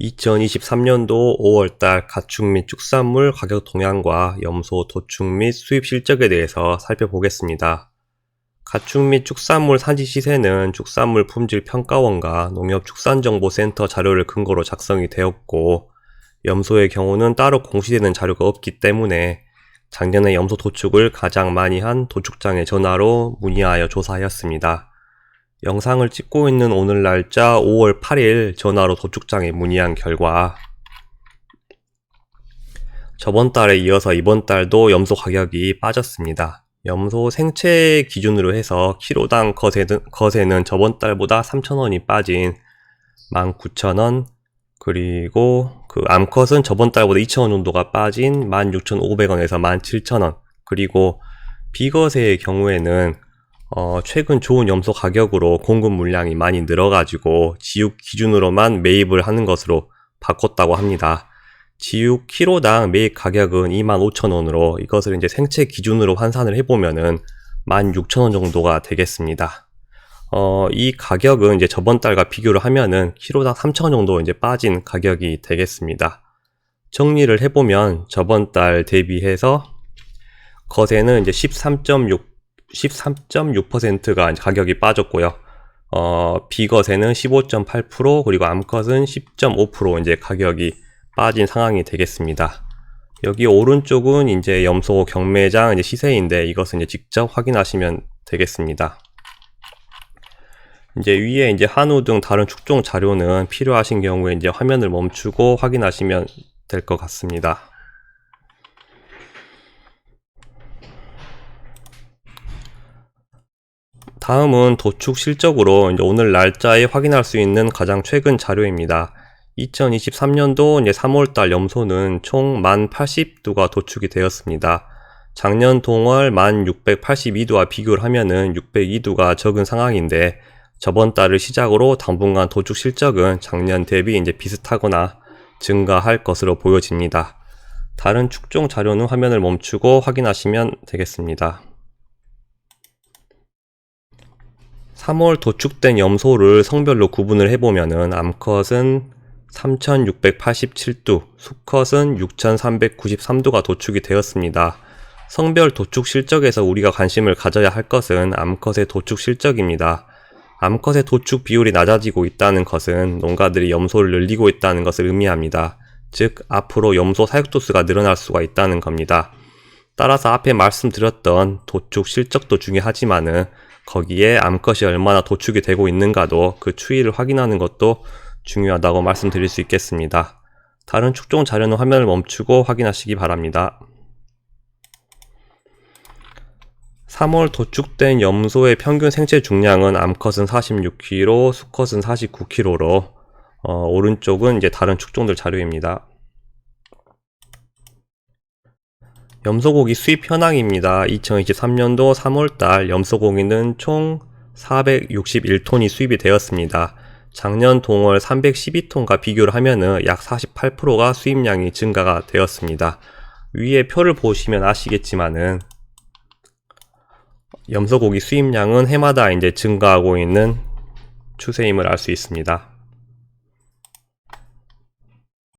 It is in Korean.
2023년도 5월달 가축 및 축산물 가격 동향과 염소 도축 및 수입 실적에 대해서 살펴보겠습니다. 가축 및 축산물 산지 시세는 축산물 품질 평가원과 농협축산정보센터 자료를 근거로 작성이 되었고 염소의 경우는 따로 공시되는 자료가 없기 때문에 작년에 염소 도축을 가장 많이 한 도축장에 전화로 문의하여 조사하였습니다. 영상을 찍고 있는 오늘 날짜 5월 8일 전화로 도축장에 문의한 결과 저번 달에 이어서 이번 달도 염소 가격이 빠졌습니다. 염소 생체 기준으로 해서 키로당 거세는, 거세는 저번 달보다 3,000원이 빠진 19,000원 그리고 그 암컷은 저번 달보다 2,000원 정도가 빠진 16,500원에서 17,000원 그리고 비거세의 경우에는 어, 최근 좋은 염소 가격으로 공급 물량이 많이 늘어가지고 지육 기준으로만 매입을 하는 것으로 바꿨다고 합니다. 지육 키로당 매입 가격은 25,000원으로 이것을 이제 생체 기준으로 환산을 해보면은 16,000원 정도가 되겠습니다. 어, 이 가격은 이제 저번 달과 비교를 하면은 키로당 3,000원 정도 이제 빠진 가격이 되겠습니다. 정리를 해보면 저번 달 대비해서 거세는 이제 13.6 13.6%가 가격이 빠졌고요. 어, 비것에는 15.8% 그리고 암컷은 10.5% 이제 가격이 빠진 상황이 되겠습니다. 여기 오른쪽은 이제 염소 경매장 이제 시세인데 이것은 이제 직접 확인하시면 되겠습니다. 이제 위에 이제 한우 등 다른 축종 자료는 필요하신 경우에 이제 화면을 멈추고 확인하시면 될 것 같습니다. 다음은 도축 실적으로 오늘 날짜에 확인할 수 있는 가장 최근 자료입니다. 2023년도 이제 3월달 염소는 총 1080두가 도축이 되었습니다. 작년 동월 1682두와 비교를 하면은 602두가 적은 상황인데 저번 달을 시작으로 당분간 도축 실적은 작년 대비 이제 비슷하거나 증가할 것으로 보여집니다. 다른 축종 자료는 화면을 멈추고 확인하시면 되겠습니다. 3월 도축된 염소를 성별로 구분을 해보면은 암컷은 3687두, 수컷은 6393두가 도축이 되었습니다. 성별 도축 실적에서 우리가 관심을 가져야 할 것은 암컷의 도축 실적입니다. 암컷의 도축 비율이 낮아지고 있다는 것은 농가들이 염소를 늘리고 있다는 것을 의미합니다. 즉, 앞으로 염소 사육도수가 늘어날 수가 있다는 겁니다. 따라서 앞에 말씀드렸던 도축 실적도 중요하지만은 거기에 암컷이 얼마나 도축이 되고 있는가도 그 추이를 확인하는 것도 중요하다고 말씀드릴 수 있겠습니다. 다른 축종 자료는 화면을 멈추고 확인하시기 바랍니다. 3월 도축된 염소의 평균 생체 중량은 암컷은 46kg, 수컷은 49kg로 어, 오른쪽은 이제 다른 축종들 자료입니다. 염소고기 수입 현황입니다. 2023년도 3월달 염소고기는 총 461톤이 수입이 되었습니다. 작년 동월 312톤과 비교를 하면은 약 48%가 수입량이 증가가 되었습니다. 위에 표를 보시면 아시겠지만은 염소고기 수입량은 해마다 이제 증가하고 있는 추세임을 알 수 있습니다.